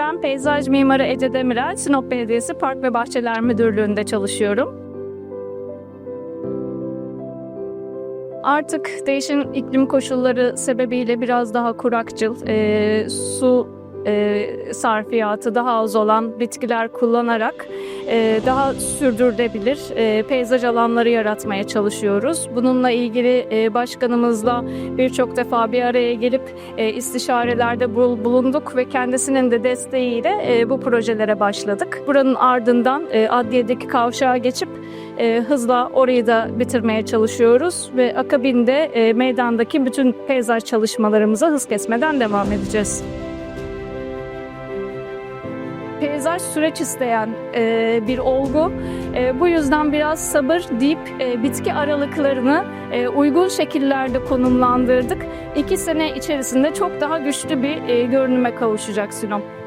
Ben peyzaj mimarı Ece Demirel, Sinop Belediyesi Park ve Bahçeler Müdürlüğü'nde çalışıyorum. Artık değişen iklim koşulları sebebiyle biraz daha kurakçıl, e, su e, sarfiyatı daha az olan bitkiler kullanarak e, daha sürdürülebilir e, peyzaj alanları yaratmaya çalışıyoruz. Bununla ilgili e, başkanımızla birçok defa bir araya gelip e, istişarelerde bul- bulunduk ve kendisinin de desteğiyle e, bu projelere başladık. Buranın ardından e, adliyedeki kavşağa geçip e, hızla orayı da bitirmeye çalışıyoruz ve akabinde e, meydandaki bütün peyzaj çalışmalarımıza hız kesmeden devam edeceğiz. Peyzaj süreç isteyen e, bir olgu. E, bu yüzden biraz sabır deyip e, bitki aralıklarını e, uygun şekillerde konumlandırdık. İki sene içerisinde çok daha güçlü bir e, görünüme kavuşacak Sinop.